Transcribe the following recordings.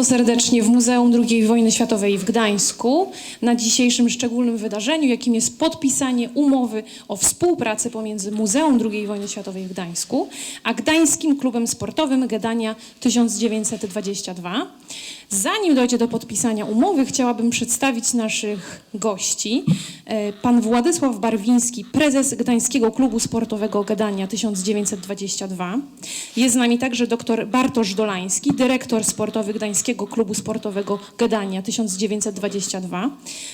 Bardzo serdecznie w Muzeum II Wojny Światowej w Gdańsku na dzisiejszym szczególnym wydarzeniu, jakim jest podpisanie umowy o współpracy pomiędzy Muzeum II Wojny Światowej w Gdańsku a Gdańskim Klubem Sportowym Gedania 1922. Zanim dojdzie do podpisania umowy, chciałabym przedstawić naszych gości. E, Pan Władysław Barwiński, prezes Gdańskiego Klubu Sportowego Gedania 1922. Jest z nami także dr Bartosz Dolański, dyrektor sportowy Gdańskiego Klubu Sportowego Gedania 1922.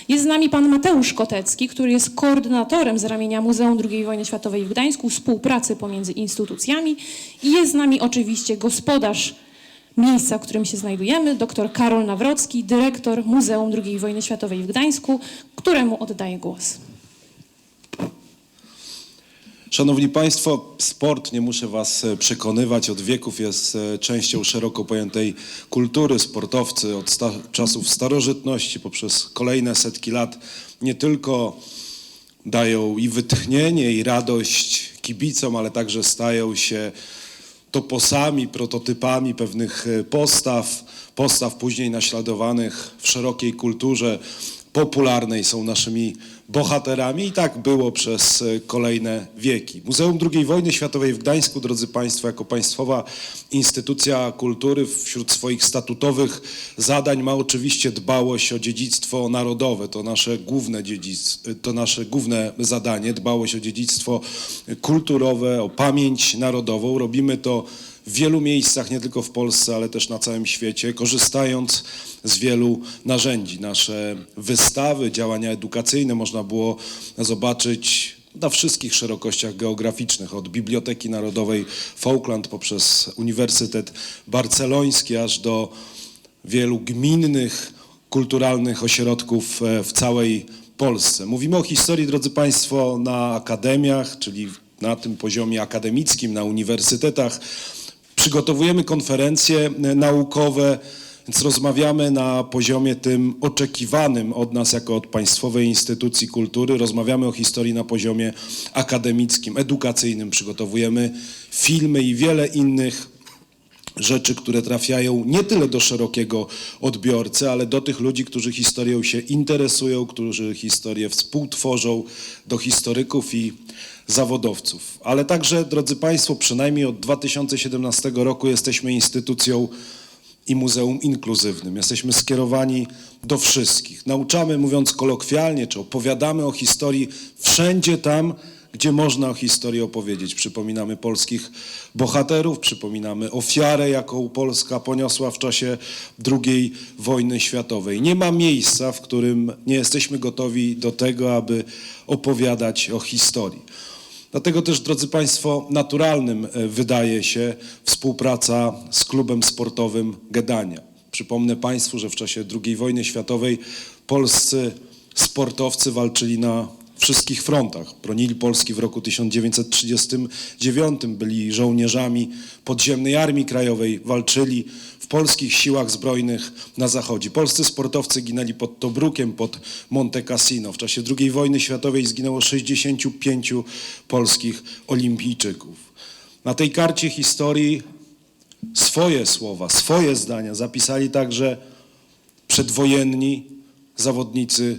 Jest z nami pan Mateusz Kotecki, który jest koordynatorem z ramienia Muzeum II Wojny Światowej w Gdańsku, współpracy pomiędzy instytucjami. I jest z nami oczywiście gospodarz miejsca, w którym się znajdujemy, dr Karol Nawrocki, dyrektor Muzeum II Wojny Światowej w Gdańsku, któremu oddaję głos. Szanowni Państwo, sport, nie muszę Was e, przekonywać, od wieków jest e, częścią szeroko pojętej kultury. Sportowcy od sta czasów starożytności poprzez kolejne setki lat nie tylko dają i wytchnienie, i radość kibicom, ale także stają się toposami, prototypami pewnych e, postaw, postaw później naśladowanych w szerokiej kulturze. Popularnej, są naszymi bohaterami i tak było przez e, kolejne wieki. Muzeum II wojny światowej w Gdańsku, drodzy Państwo, jako państwowa instytucja kultury wśród swoich statutowych zadań ma oczywiście dbałość o dziedzictwo narodowe. To nasze główne, dziedzic- to nasze główne zadanie, dbałość o dziedzictwo kulturowe, o pamięć narodową. Robimy to w wielu miejscach, nie tylko w Polsce, ale też na całym świecie, korzystając z wielu narzędzi. Nasze wystawy, działania edukacyjne można było zobaczyć na wszystkich szerokościach geograficznych, od Biblioteki Narodowej Falkland poprzez Uniwersytet Barceloński, aż do wielu gminnych, kulturalnych ośrodków e, w całej Polsce. Mówimy o historii, drodzy Państwo, na akademiach, czyli na tym poziomie akademickim, na uniwersytetach. Przygotowujemy konferencje e, naukowe, więc rozmawiamy na poziomie tym oczekiwanym od nas jako od państwowej instytucji kultury. Rozmawiamy o historii na poziomie akademickim, edukacyjnym. Przygotowujemy filmy i wiele innych rzeczy, które trafiają nie tyle do szerokiego odbiorcy, ale do tych ludzi, którzy historią się interesują, którzy historię współtworzą, do historyków i zawodowców. Ale także, drodzy Państwo, przynajmniej od 2017 roku jesteśmy instytucją i muzeum inkluzywnym. Jesteśmy skierowani do wszystkich. Nauczamy, mówiąc kolokwialnie, czy opowiadamy o historii wszędzie tam, gdzie można o historii opowiedzieć. Przypominamy polskich bohaterów, przypominamy ofiarę, jaką Polska poniosła w czasie II wojny światowej. Nie ma miejsca, w którym nie jesteśmy gotowi do tego, aby opowiadać o historii. Dlatego też, drodzy Państwo, naturalnym e, wydaje się współpraca z klubem sportowym Gedania. Przypomnę Państwu, że w czasie II wojny światowej polscy sportowcy walczyli na wszystkich frontach. Bronili Polski w roku 1939, byli żołnierzami podziemnej Armii Krajowej, walczyli w polskich siłach zbrojnych na zachodzie. Polscy sportowcy ginęli pod Tobrukiem, pod Monte Cassino. W czasie II wojny światowej zginęło 65 polskich olimpijczyków. Na tej karcie historii swoje słowa, swoje zdania zapisali także przedwojenni zawodnicy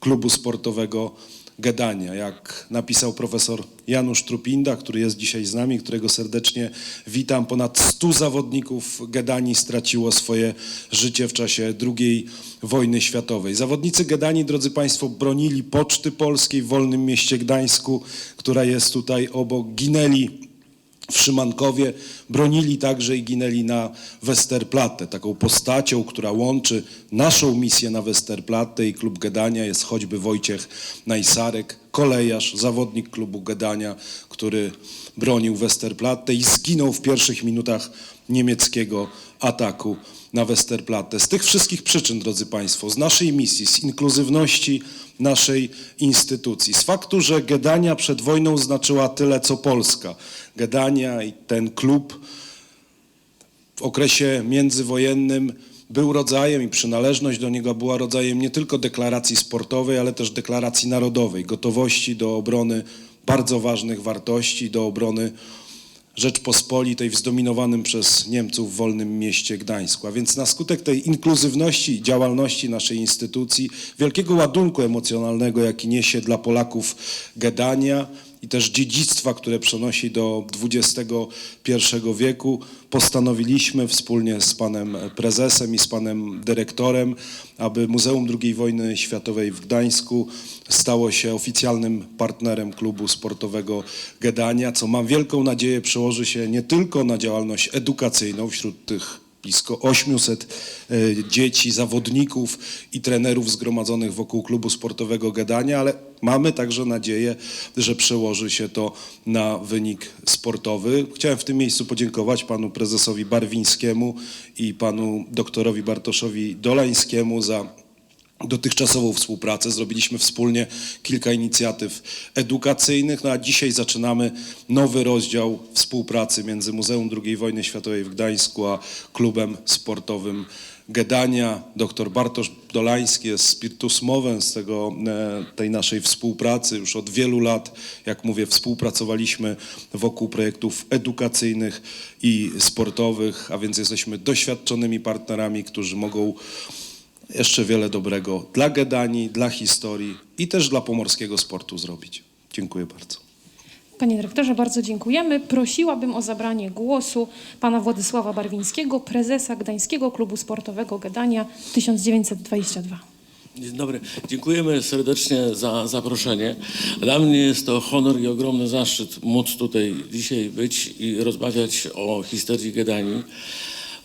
klubu sportowego Gedania. Jak napisał profesor Janusz Trupinda, który jest dzisiaj z nami, którego serdecznie witam, ponad 100 zawodników Gedanii straciło swoje życie w czasie II wojny światowej. Zawodnicy Gedanii, drodzy Państwo, bronili Poczty Polskiej w wolnym mieście Gdańsku, która jest tutaj obok, ginęli w Szymankowie bronili także i ginęli na Westerplatte. Taką postacią, która łączy naszą misję na Westerplatte i klub Gedania jest choćby Wojciech Najsarek, kolejarz, zawodnik klubu Gedania, który bronił Westerplatte i zginął w pierwszych minutach niemieckiego ataku na Westerplatte. Z tych wszystkich przyczyn, drodzy Państwo, z naszej misji, z inkluzywności naszej instytucji, z faktu, że Gedania przed wojną znaczyła tyle, co Polska. Gedania i ten klub w okresie międzywojennym był rodzajem i przynależność do niego była rodzajem nie tylko deklaracji sportowej, ale też deklaracji narodowej, gotowości do obrony bardzo ważnych wartości, do obrony Rzeczpospolitej w zdominowanym przez Niemców wolnym mieście Gdańsku. A więc na skutek tej inkluzywności działalności naszej instytucji, wielkiego ładunku emocjonalnego, jaki niesie dla Polaków Gedania i też dziedzictwa, które przenosi do XXI wieku, postanowiliśmy wspólnie z panem prezesem i z panem dyrektorem, aby Muzeum II Wojny Światowej w Gdańsku stało się oficjalnym partnerem klubu sportowego Gedania, co mam wielką nadzieję przełoży się nie tylko na działalność edukacyjną wśród tych blisko 800 e, dzieci, zawodników i trenerów zgromadzonych wokół klubu sportowego Gedania, ale mamy także nadzieję, że przełoży się to na wynik sportowy. Chciałem w tym miejscu podziękować panu prezesowi Barwińskiemu i panu doktorowi Bartoszowi Dolańskiemu za dotychczasową współpracę. Zrobiliśmy wspólnie kilka inicjatyw edukacyjnych, no a dzisiaj zaczynamy nowy rozdział współpracy między Muzeum II Wojny Światowej w Gdańsku a klubem sportowym Gedania. Dr Bartosz Dolański jest spiritus z tego, e, tej naszej współpracy. Już od wielu lat, jak mówię, współpracowaliśmy wokół projektów edukacyjnych i sportowych, a więc jesteśmy doświadczonymi partnerami, którzy mogą jeszcze wiele dobrego dla Gedanii, dla historii i też dla pomorskiego sportu zrobić. Dziękuję bardzo. Panie dyrektorze, bardzo dziękujemy. Prosiłabym o zabranie głosu pana Władysława Barwińskiego, prezesa Gdańskiego Klubu Sportowego Gedania 1922. Dzień dobry. Dziękujemy serdecznie za zaproszenie. Dla mnie jest to honor i ogromny zaszczyt móc tutaj dzisiaj być i rozmawiać o historii Gedanii.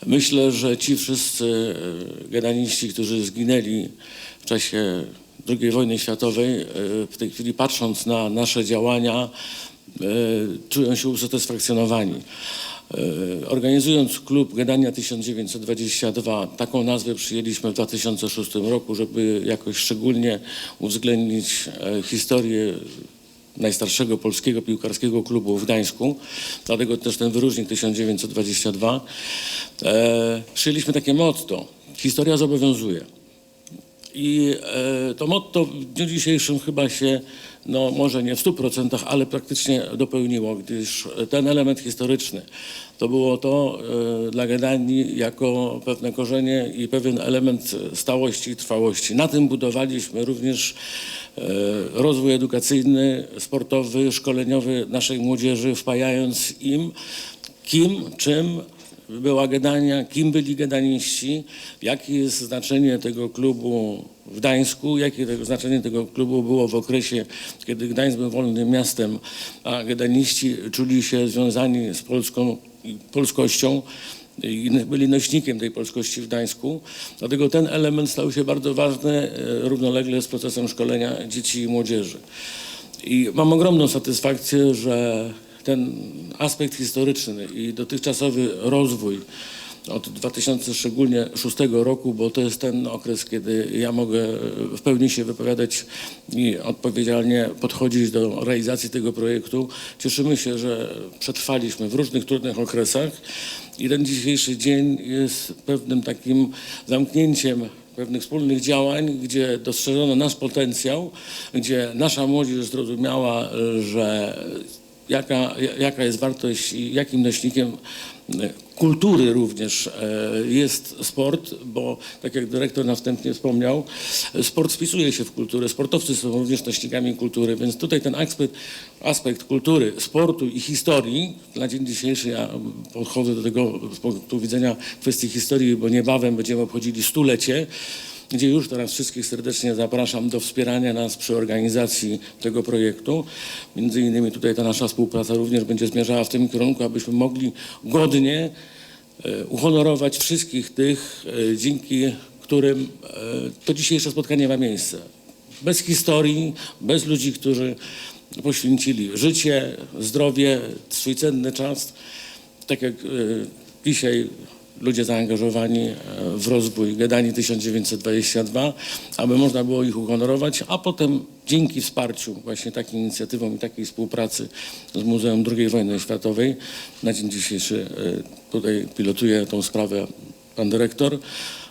Myślę, że ci wszyscy e, gedaniści, którzy zginęli w czasie II wojny światowej, e, w tej chwili patrząc na nasze działania, czują się usatysfakcjonowani. E, Organizując klub Gedania 1922, taką nazwę przyjęliśmy w 2006 roku, żeby jakoś szczególnie uwzględnić e, historię najstarszego polskiego piłkarskiego klubu w Gdańsku, dlatego też ten wyróżnik 1922. E, przyjęliśmy takie motto, historia zobowiązuje. I e, to motto w dniu dzisiejszym chyba się, no może nie w 100%, ale praktycznie dopełniło, gdyż ten element historyczny to było to e, dla Gedanii jako pewne korzenie i pewien element stałości i trwałości. Na tym budowaliśmy również e, rozwój edukacyjny, sportowy, szkoleniowy naszej młodzieży, wpajając im kim, czym była Gedania, kim byli gedaniści, jakie jest znaczenie tego klubu w Gdańsku, jakie tego znaczenie tego klubu było w okresie, kiedy Gdańsk był wolnym miastem, a gedaniści czuli się związani z Polską polskością i byli nośnikiem tej polskości w Gdańsku. Dlatego ten element stał się bardzo ważny e, równolegle z procesem szkolenia dzieci i młodzieży. I mam ogromną satysfakcję, że ten aspekt historyczny i dotychczasowy rozwój od 2006 roku, bo to jest ten okres, kiedy ja mogę w pełni się wypowiadać i odpowiedzialnie podchodzić do realizacji tego projektu. Cieszymy się, że przetrwaliśmy w różnych trudnych okresach i ten dzisiejszy dzień jest pewnym takim zamknięciem pewnych wspólnych działań, gdzie dostrzeżono nasz potencjał, gdzie nasza młodzież zrozumiała, że jaka, jaka jest wartość i jakim nośnikiem kultury również e, jest sport, bo tak jak dyrektor na wspomniał, sport wpisuje się w kulturę, sportowcy są również nośnikami kultury, więc tutaj ten aspekt, aspekt kultury, sportu i historii, na dzień dzisiejszy ja podchodzę do tego z punktu widzenia kwestii historii, bo niebawem będziemy obchodzili stulecie, gdzie już teraz wszystkich serdecznie zapraszam do wspierania nas przy organizacji tego projektu. Między innymi tutaj ta nasza współpraca również będzie zmierzała w tym kierunku, abyśmy mogli godnie e, uhonorować wszystkich tych, e, dzięki którym e, to dzisiejsze spotkanie ma miejsce. Bez historii, bez ludzi, którzy poświęcili życie, zdrowie, swój cenny czas. Tak jak dzisiaj ludzie zaangażowani e, w rozwój Gedanii 1922, aby można było ich uhonorować, a potem dzięki wsparciu właśnie takim inicjatywom i takiej współpracy z Muzeum II Wojny Światowej, na dzień dzisiejszy e, tutaj pilotuje tą sprawę pan dyrektor,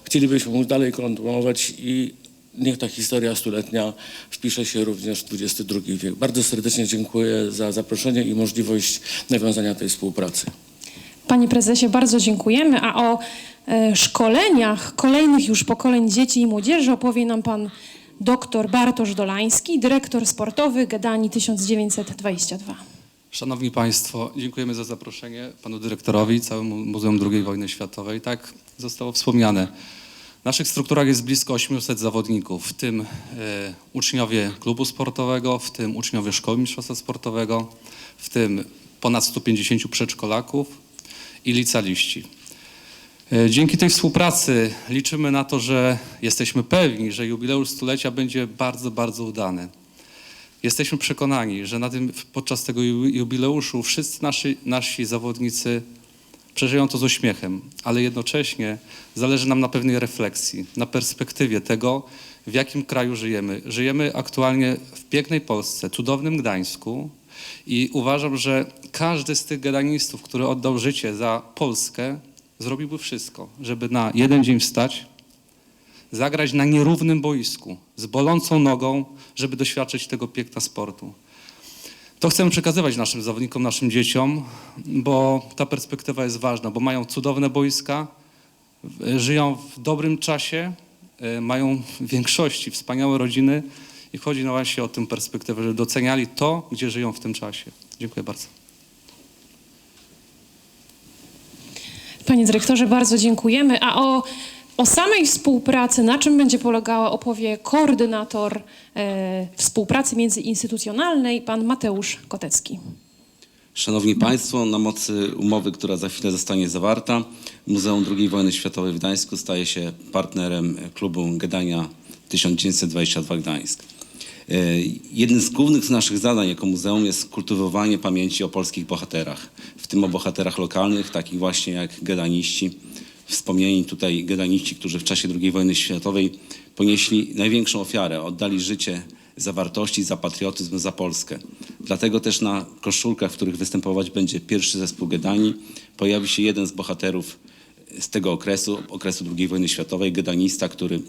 chcielibyśmy móc dalej kontynuować i niech ta historia stuletnia wpisze się również w XXI wiek. Bardzo serdecznie dziękuję za zaproszenie i możliwość nawiązania tej współpracy. Panie prezesie, bardzo dziękujemy. A o e, szkoleniach kolejnych już pokoleń dzieci i młodzieży opowie nam pan dr Bartosz Dolański, dyrektor sportowy Gedani 1922. Szanowni Państwo, dziękujemy za zaproszenie panu dyrektorowi, całemu Muzeum II Wojny Światowej. Tak zostało wspomniane. W naszych strukturach jest blisko 800 zawodników, w tym e, uczniowie klubu sportowego, w tym uczniowie szkoły mistrzostwa sportowego, w tym ponad 150 przedszkolaków i licealiści. E, Dzięki tej współpracy liczymy na to, że jesteśmy pewni, że jubileusz stulecia będzie bardzo, bardzo udany. Jesteśmy przekonani, że na tym, podczas tego ju- jubileuszu wszyscy nasi, nasi zawodnicy przeżyją to z uśmiechem, ale jednocześnie zależy nam na pewnej refleksji, na perspektywie tego, w jakim kraju żyjemy. Żyjemy aktualnie w pięknej Polsce, cudownym Gdańsku i uważam, że każdy z tych gedanistów, który oddał życie za Polskę, zrobiłby wszystko, żeby na jeden dzień wstać, zagrać na nierównym boisku, z bolącą nogą, żeby doświadczyć tego piękna sportu. To chcemy przekazywać naszym zawodnikom, naszym dzieciom, bo ta perspektywa jest ważna, bo mają cudowne boiska, żyją w dobrym czasie, e, mają w większości wspaniałe rodziny i chodzi no właśnie o tę perspektywę, żeby doceniali to, gdzie żyją w tym czasie. Dziękuję bardzo. Panie dyrektorze, bardzo dziękujemy. A o, o samej współpracy, na czym będzie polegała, opowie koordynator e, współpracy międzyinstytucjonalnej, pan Mateusz Kotecki. Szanowni Państwo, na mocy umowy, która za chwilę zostanie zawarta, Muzeum II Wojny Światowej w Gdańsku staje się partnerem klubu Gedania 1922 Gdańsk. E, Jednym z głównych naszych zadań jako muzeum jest kultywowanie pamięci o polskich bohaterach, w tym o bohaterach lokalnych, takich właśnie jak gedaniści. Wspomnieni tutaj gedaniści, którzy w czasie II wojny światowej ponieśli największą ofiarę, oddali życie za wartości, za patriotyzm, za Polskę. Dlatego też na koszulkach, w których występować będzie pierwszy zespół Gedani, pojawi się jeden z bohaterów z tego okresu, okresu II wojny światowej, gedanista, który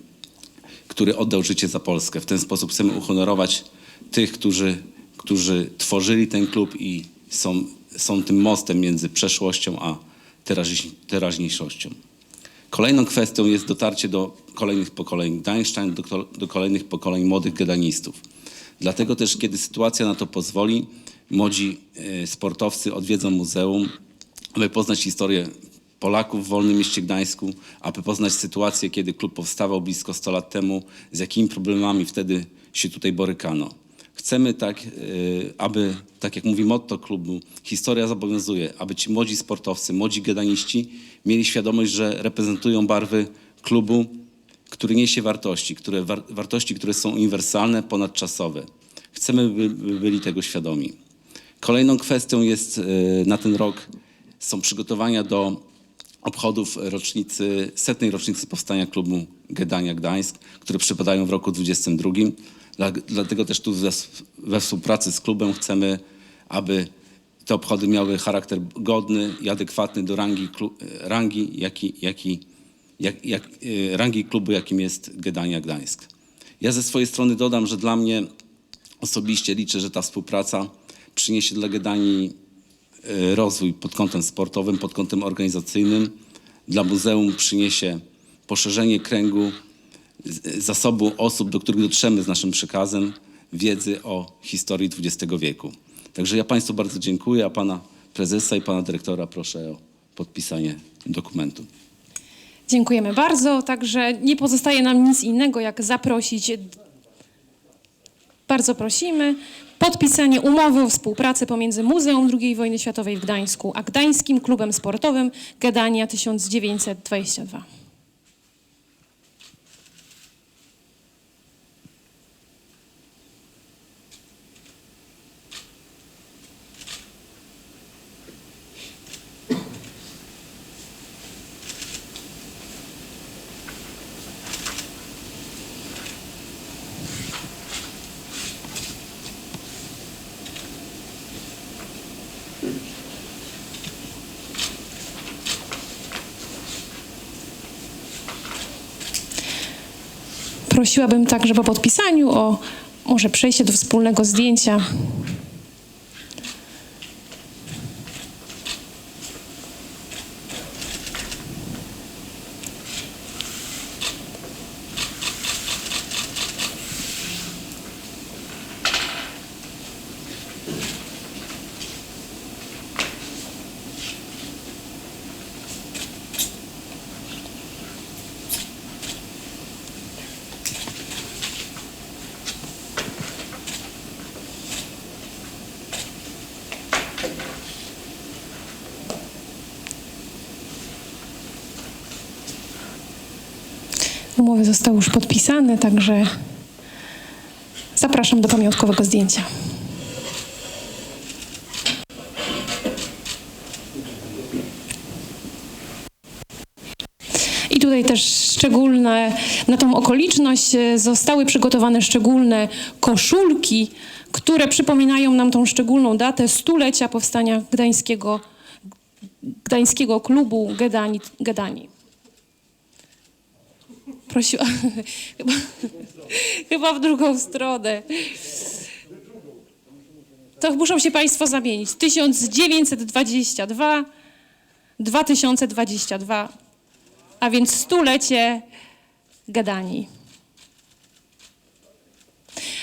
który oddał życie za Polskę. W ten sposób chcemy uhonorować tych, którzy, którzy tworzyli ten klub i są, są tym mostem między przeszłością a teraźni- teraźniejszością. Kolejną kwestią jest dotarcie do kolejnych pokoleń Gdańszczan, do, do kolejnych pokoleń młodych gedanistów. Dlatego też, kiedy sytuacja na to pozwoli, młodzi e, sportowcy odwiedzą muzeum, aby poznać historię Polaków w wolnym mieście Gdańsku, aby poznać sytuację, kiedy klub powstawał blisko 100 lat temu, z jakimi problemami wtedy się tutaj borykano. Chcemy tak, e, aby, tak jak mówi motto klubu, historia zobowiązuje, aby ci młodzi sportowcy, młodzi gedaniści mieli świadomość, że reprezentują barwy klubu, który niesie wartości, które, war, wartości, które są uniwersalne, ponadczasowe. Chcemy, by, by byli tego świadomi. Kolejną kwestią jest e, na ten rok są przygotowania do obchodów rocznicy, setnej rocznicy powstania klubu Gedania Gdańsk, które przypadają w roku 22. Dla, dlatego też tu we, współpracy z klubem chcemy, aby te obchody miały charakter godny i adekwatny do rangi, klu, rangi, jaki, jaki, jak, jak, e, rangi klubu, jakim jest Gedania Gdańsk. Ja ze swojej strony dodam, że dla mnie osobiście liczę, że ta współpraca przyniesie dla Gedanii rozwój pod kątem sportowym, pod kątem organizacyjnym. Dla muzeum przyniesie poszerzenie kręgu zasobu osób, do których dotrzemy z naszym przekazem wiedzy o historii XX wieku. Także ja Państwu bardzo dziękuję, a Pana Prezesa i Pana Dyrektora proszę o podpisanie dokumentu. Dziękujemy bardzo. Także nie pozostaje nam nic innego, jak zaprosić. Bardzo prosimy. Podpisanie umowy o współpracy pomiędzy Muzeum II Wojny Światowej w Gdańsku a Gdańskim Klubem Sportowym Gedania 1922. Prosiłabym także po podpisaniu o może przejście do wspólnego zdjęcia. Umowy zostały już podpisane, także zapraszam do pamiątkowego zdjęcia. I tutaj też szczególne, na tą okoliczność e, zostały przygotowane szczególne koszulki, które przypominają nam tą szczególną datę stulecia powstania gdańskiego, gdańskiego klubu Gedani. Gedani. Prosiła, chyba, chyba w drugą stronę. To muszą się Państwo zamienić. 1922, 2022, a więc stulecie Gadani.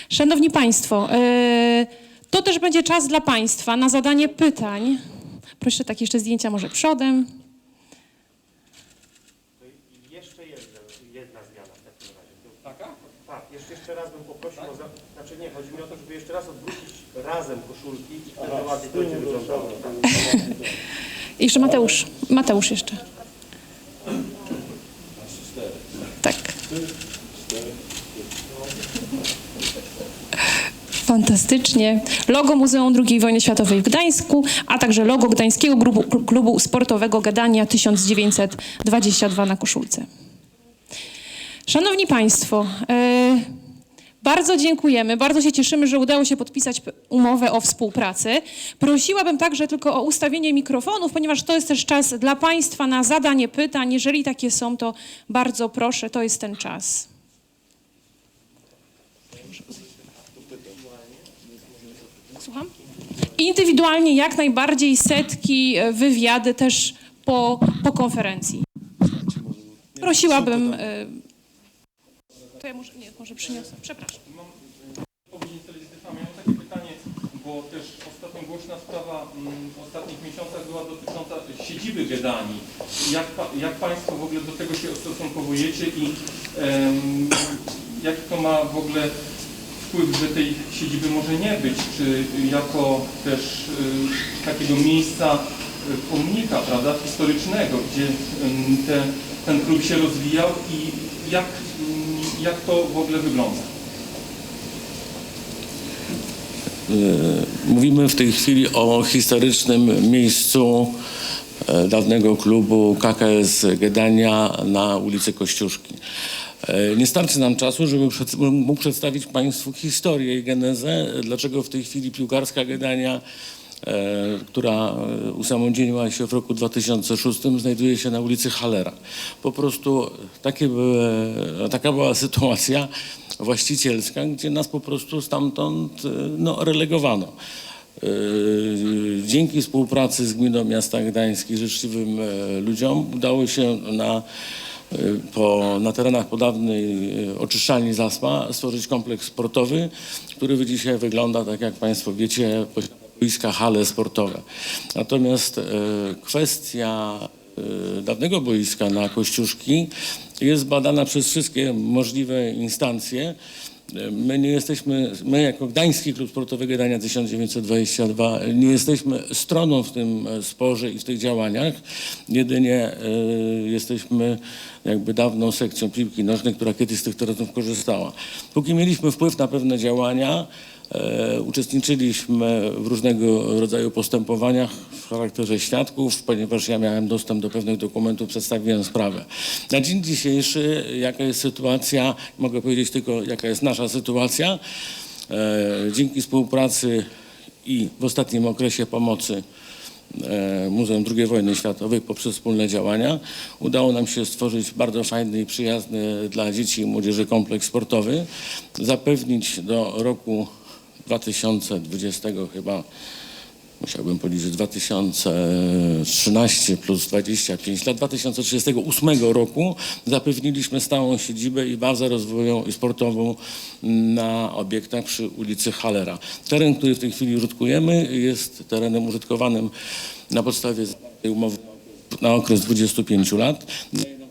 Szanowni Państwo, yy, to też będzie czas dla Państwa na zadanie pytań. Proszę tak jeszcze zdjęcia może przodem. Jeszcze jedna, jedna zmiana w takim razie. Taka? Tak, jeszcze, jeszcze raz bym poprosił o... Za... Znaczy nie, chodzi mi o to, żeby jeszcze raz odwrócić razem koszulki i wtedy ładnie to będzie wyglądało. Jeszcze Mateusz. Mateusz jeszcze. Tak. Fantastycznie. Logo Muzeum II Wojny Światowej w Gdańsku, a także logo Gdańskiego Klubu, Klubu Sportowego Gadania 1922 na koszulce. Szanowni Państwo, e, bardzo dziękujemy, bardzo się cieszymy, że udało się podpisać umowę o współpracy. Prosiłabym także tylko o ustawienie mikrofonów, ponieważ to jest też czas dla Państwa na zadanie pytań. Jeżeli takie są, to bardzo proszę, to jest ten czas. Słucham? Indywidualnie jak najbardziej setki, e, wywiady też po, po konferencji. Prosiłabym. E, ja może, nie, może przyniosę. Przepraszam. Miałem takie pytanie, bo też ostatnio głośna sprawa mm, w ostatnich miesiącach była dotycząca siedziby Gedani. Jak, jak Państwo w ogóle do tego się ustosunkowujecie i em, jaki to ma w ogóle wpływ, że tej siedziby może nie być? Czy jako też y, takiego miejsca y, pomnika, prawda, historycznego, gdzie te, ten klub się rozwijał i jak, jak to w ogóle wygląda? Mówimy w tej chwili o historycznym miejscu e, dawnego klubu KKS Gedania na ulicy Kościuszki. E, Nie starczy nam czasu, żeby mógł przedstawić Państwu historię i genezę, dlaczego w tej chwili piłkarska Gedania, e, która e, usamodzielniła się w roku 2006, znajduje się na ulicy Halera. Po prostu były, taka była sytuacja właścicielska, gdzie nas po prostu stamtąd e, no, relegowano. E, Dzięki współpracy z Gminą Miasta Gdańsk i życzliwym e, ludziom udało się na, e, po, na terenach po dawnej e, oczyszczalni Zaspa stworzyć kompleks sportowy, który dzisiaj wygląda, tak jak Państwo wiecie, posiada boiska, hale sportowe. Natomiast e, kwestia e, dawnego boiska na Kościuszki jest badana przez wszystkie możliwe instancje. My nie jesteśmy, my jako Gdański Klub Sportowy Gdania 1922 nie jesteśmy stroną w tym e, sporze i w tych działaniach. Jedynie e, jesteśmy jakby dawną sekcją piłki nożnej, która kiedyś z tych terenów korzystała. Póki mieliśmy wpływ na pewne działania, E, Uczestniczyliśmy w różnego rodzaju postępowaniach w charakterze świadków, ponieważ ja miałem dostęp do pewnych dokumentów, przedstawiłem sprawę. Na dzień dzisiejszy, jaka jest sytuacja, mogę powiedzieć tylko, jaka jest nasza sytuacja. E, Dzięki współpracy i w ostatnim okresie pomocy e, Muzeum II Wojny Światowej poprzez wspólne działania. Udało nam się stworzyć bardzo fajny i przyjazny dla dzieci i młodzieży kompleks sportowy, zapewnić do roku 2020 chyba musiałbym policzyć 2013 plus 25 lat, 2038 roku zapewniliśmy stałą siedzibę i bazę rozwojową i sportową na obiektach przy ulicy Halera. Teren, który w tej chwili użytkujemy jest terenem użytkowanym na podstawie umowy na okres 25 lat.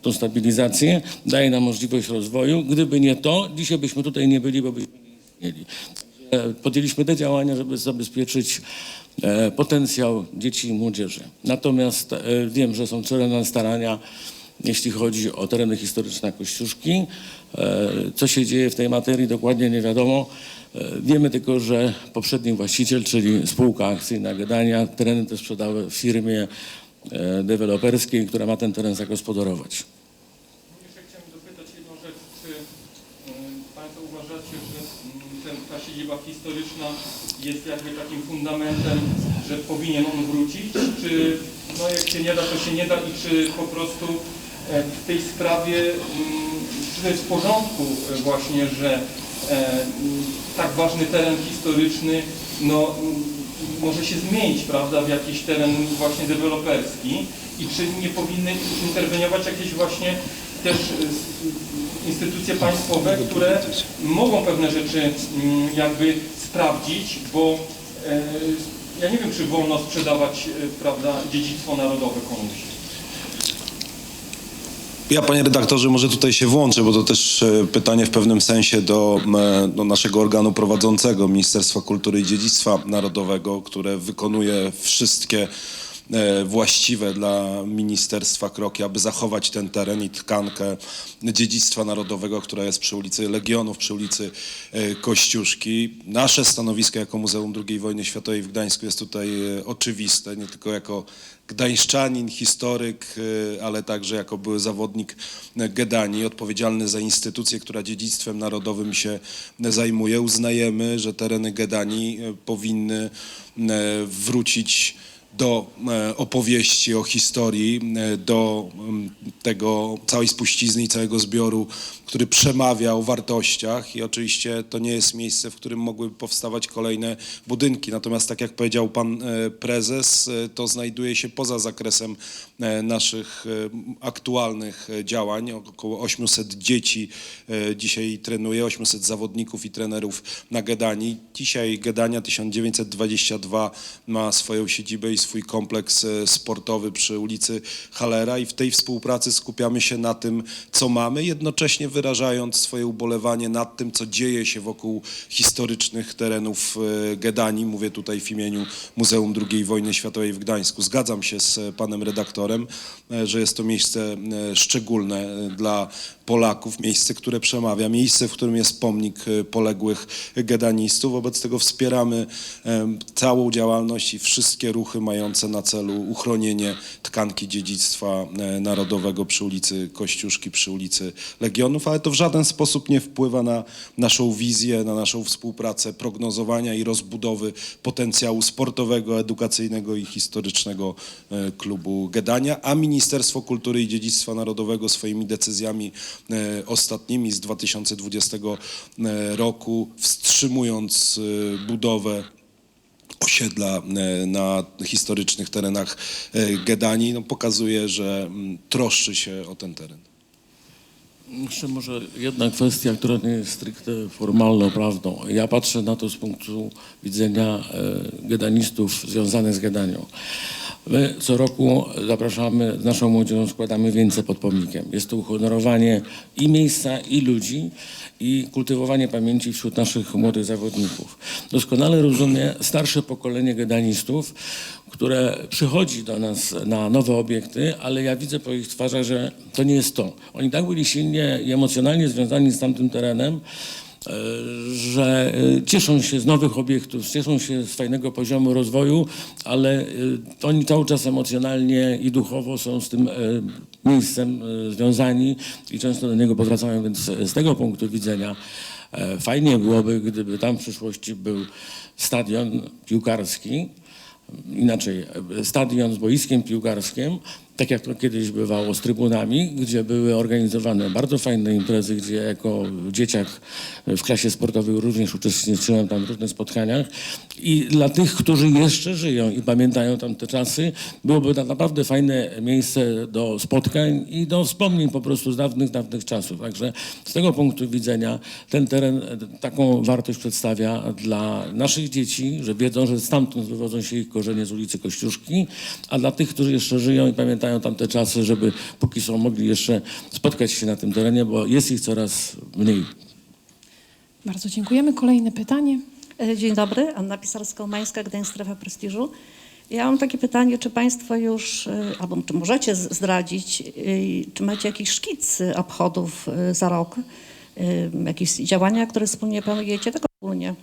Tą stabilizację, daje nam możliwość rozwoju. Gdyby nie to, dzisiaj byśmy tutaj nie byli, bo byśmy nie istnieli. E, podjęliśmy te działania, żeby zabezpieczyć e, potencjał dzieci i młodzieży. Natomiast e, wiem, że są cenne starania, jeśli chodzi o tereny historyczne Kościuszki. Co się dzieje w tej materii dokładnie nie wiadomo. Wiemy tylko, że poprzedni właściciel, czyli spółka akcyjna Gedania, tereny te sprzedały firmie deweloperskiej, która ma ten teren zagospodarować. Jeszcze chciałem dopytać jedną rzecz, czy y, Państwo uważacie, że y, siedziba historyczna jest jakby takim fundamentem, że powinien on wrócić, czy no jak się nie da, to się nie da i czy po prostu e, w tej sprawie, mm, czy to jest w porządku e, właśnie, że e, tak ważny teren historyczny no, może się zmienić, prawda, w jakiś teren właśnie deweloperski? I czy nie powinny interweniować jakieś właśnie też instytucje państwowe, które mogą pewne rzeczy mm, jakby sprawdzić, bo e, ja nie wiem, czy wolno sprzedawać, e, prawda, dziedzictwo narodowe komuś. Ja, panie redaktorze, może tutaj się włączę, bo to też e, pytanie w pewnym sensie do, do naszego organu prowadzącego, Ministerstwa Kultury i Dziedzictwa Narodowego, które wykonuje wszystkie właściwe dla ministerstwa kroki, aby zachować ten teren i tkankę dziedzictwa narodowego, która jest przy ulicy Legionów, przy ulicy e, Kościuszki. Nasze stanowisko jako Muzeum II Wojny Światowej w Gdańsku jest tutaj e, oczywiste, nie tylko jako gdańszczanin, historyk, ale także jako były zawodnik Gedanii, odpowiedzialny za instytucję, która dziedzictwem narodowym się zajmuje. Uznajemy, że tereny Gedanii y, powinny wrócić do e, opowieści o historii, e, do tego całej spuścizny i całego zbioru, który przemawia o wartościach i oczywiście to nie jest miejsce, w którym mogłyby powstawać kolejne budynki. Natomiast tak jak powiedział pan e, prezes, to znajduje się poza zakresem naszych aktualnych działań. Około 800 dzieci dzisiaj trenuje, 800 zawodników i trenerów na Gedanii. Dzisiaj Gedania 1922 ma swoją siedzibę i swój kompleks e, sportowy przy ulicy Halera i w tej współpracy skupiamy się na tym, co mamy, jednocześnie wyrażając swoje ubolewanie nad tym, co dzieje się wokół historycznych terenów e, Gedanii. Mówię tutaj w imieniu Muzeum II Wojny Światowej w Gdańsku. Zgadzam się z e, panem redaktorem, że jest to miejsce e, szczególne e, dla Polaków, miejsce, które przemawia, miejsce, w którym jest pomnik e, poległych gedanistów. Wobec tego wspieramy całą działalność i wszystkie ruchy mające na celu uchronienie tkanki dziedzictwa e, narodowego przy ulicy Kościuszki, przy ulicy Legionów, ale to w żaden sposób nie wpływa na naszą wizję, na naszą współpracę prognozowania i rozbudowy potencjału sportowego, edukacyjnego i historycznego e, klubu Gedania, a Ministerstwo Kultury i Dziedzictwa Narodowego swoimi decyzjami e, ostatnimi z 2020 e, roku, wstrzymując e, budowę osiedla na historycznych terenach Gedanii, no, pokazuje, że mm, troszczy się o ten teren. Jeszcze może jedna kwestia, która nie jest stricte formalną prawdą. Ja patrzę na to z punktu widzenia e, gedanistów związanych z Gedanią. My co roku zapraszamy, z naszą młodzieżą składamy więcej pod pomnikiem. Jest to uhonorowanie i miejsca, i ludzi, i kultywowanie pamięci wśród naszych młodych zawodników. Doskonale rozumiem starsze pokolenie gedanistów, które przychodzi do nas na nowe obiekty, ale ja widzę po ich twarzach, że to nie jest to. Oni tak byli silnie i emocjonalnie związani z tamtym terenem, e, że e, cieszą się z nowych obiektów, cieszą się z fajnego poziomu rozwoju, ale e, oni cały czas emocjonalnie i duchowo są z tym miejscem związani i często do niego powracają, więc z tego punktu widzenia fajnie byłoby, gdyby tam w przyszłości był stadion piłkarski, inaczej, stadion z boiskiem piłkarskim, tak jak to kiedyś bywało z trybunami, gdzie były organizowane bardzo fajne imprezy, gdzie jako dzieciak w klasie sportowej również uczestniczyłem tam w różnych spotkaniach. I dla tych, którzy jeszcze żyją i pamiętają tamte czasy, byłoby to naprawdę fajne miejsce do spotkań i do wspomnień po prostu z dawnych, dawnych czasów. Także z tego punktu widzenia ten teren e, taką wartość przedstawia dla naszych dzieci, że wiedzą, że stamtąd wywodzą się ich korzenie z ulicy Kościuszki, a dla tych, którzy jeszcze żyją i pamiętają tamte czasy, żeby póki są mogli jeszcze spotkać się na tym terenie, bo jest ich coraz mniej. Bardzo dziękujemy. Kolejne pytanie. E, Dzień dobry, Anna Pisarska-Umańska, Gdańsk Strefa Prestiżu. Ja mam takie pytanie, czy Państwo już, e, albo czy możecie zdradzić, e, czy macie jakiś szkic obchodów za rok, jakieś działania, które wspólnie planujecie, tylko wspólnie?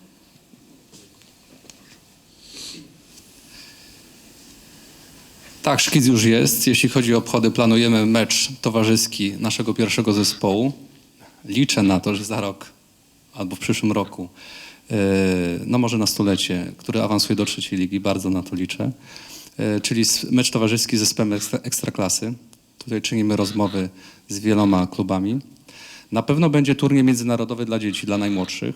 Tak, szkic już jest. Jeśli chodzi o obchody, planujemy mecz towarzyski naszego pierwszego zespołu. Liczę na to, że za rok albo w przyszłym roku, e, no może na stulecie, który awansuje do trzeciej ligi, bardzo na to liczę. E, Czyli mecz towarzyski z zespołem ekstra, ekstraklasy. Tutaj czynimy rozmowy z wieloma klubami. Na pewno będzie turniej międzynarodowy dla dzieci, dla najmłodszych.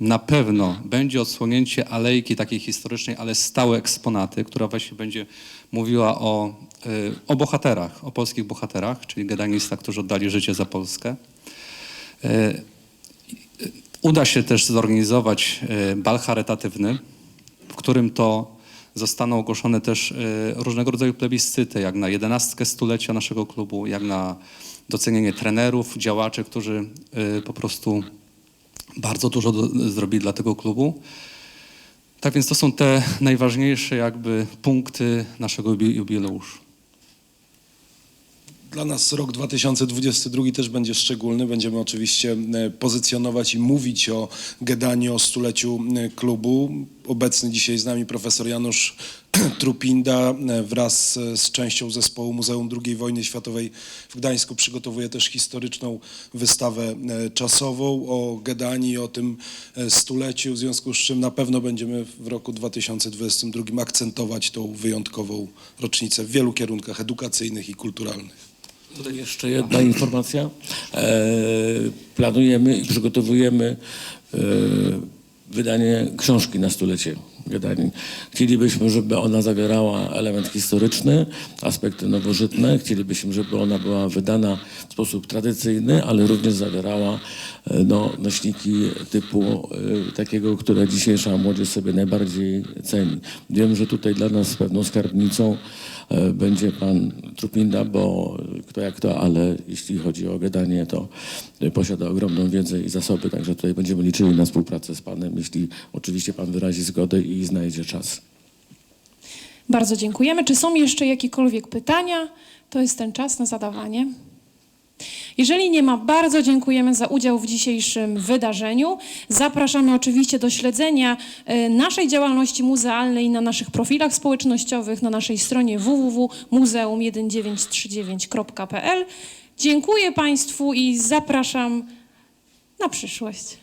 Na pewno będzie odsłonięcie alejki takiej historycznej, ale stałe eksponaty, która właśnie będzie mówiła o, y, o bohaterach, o polskich bohaterach, czyli gedanistach, którzy oddali życie za Polskę. Y, y, Uda się też zorganizować bal charytatywny, w którym to zostaną ogłoszone też różnego rodzaju plebiscyty, jak na jedenastkę stulecia naszego klubu, jak na docenienie trenerów, działaczy, którzy po prostu bardzo dużo do, dla tego klubu. Tak więc to są te najważniejsze jakby punkty naszego jubi- jubileuszu. Dla nas rok 2022 też będzie szczególny. Będziemy oczywiście e, pozycjonować i mówić o Gedanie, o stuleciu e, klubu. Obecny dzisiaj z nami profesor Janusz Trupinda e, wraz e, z częścią zespołu Muzeum II Wojny Światowej w Gdańsku przygotowuje też historyczną wystawę e, czasową o Gedanii, o tym stuleciu, w związku z czym na pewno będziemy w roku 2022 akcentować tą wyjątkową rocznicę w wielu kierunkach edukacyjnych i kulturalnych. Tutaj jeszcze jedna informacja. Planujemy i przygotowujemy wydanie książki na stulecie Gadani. Chcielibyśmy, żeby ona zawierała element historyczny, aspekty nowożytne. Chcielibyśmy, żeby ona była wydana w sposób tradycyjny, ale również zawierała e, no, nośniki typu e, takiego, które dzisiejsza młodzież sobie najbardziej ceni. Wiem, że tutaj dla nas pewną skarbnicą będzie pan Trupinda, bo kto jak to, ale jeśli chodzi o gadanie, to e, posiada ogromną wiedzę i zasoby, także tutaj będziemy liczyli na współpracę z panem, jeśli oczywiście pan wyrazi zgodę i znajdzie czas. Bardzo dziękujemy. Czy są jeszcze jakiekolwiek pytania? To jest ten czas na zadawanie. Jeżeli nie ma, bardzo dziękujemy za udział w dzisiejszym wydarzeniu. Zapraszamy oczywiście do śledzenia e, naszej działalności muzealnej na naszych profilach społecznościowych, na naszej stronie www.muzeum1939.pl. Dziękuję Państwu i zapraszam na przyszłość.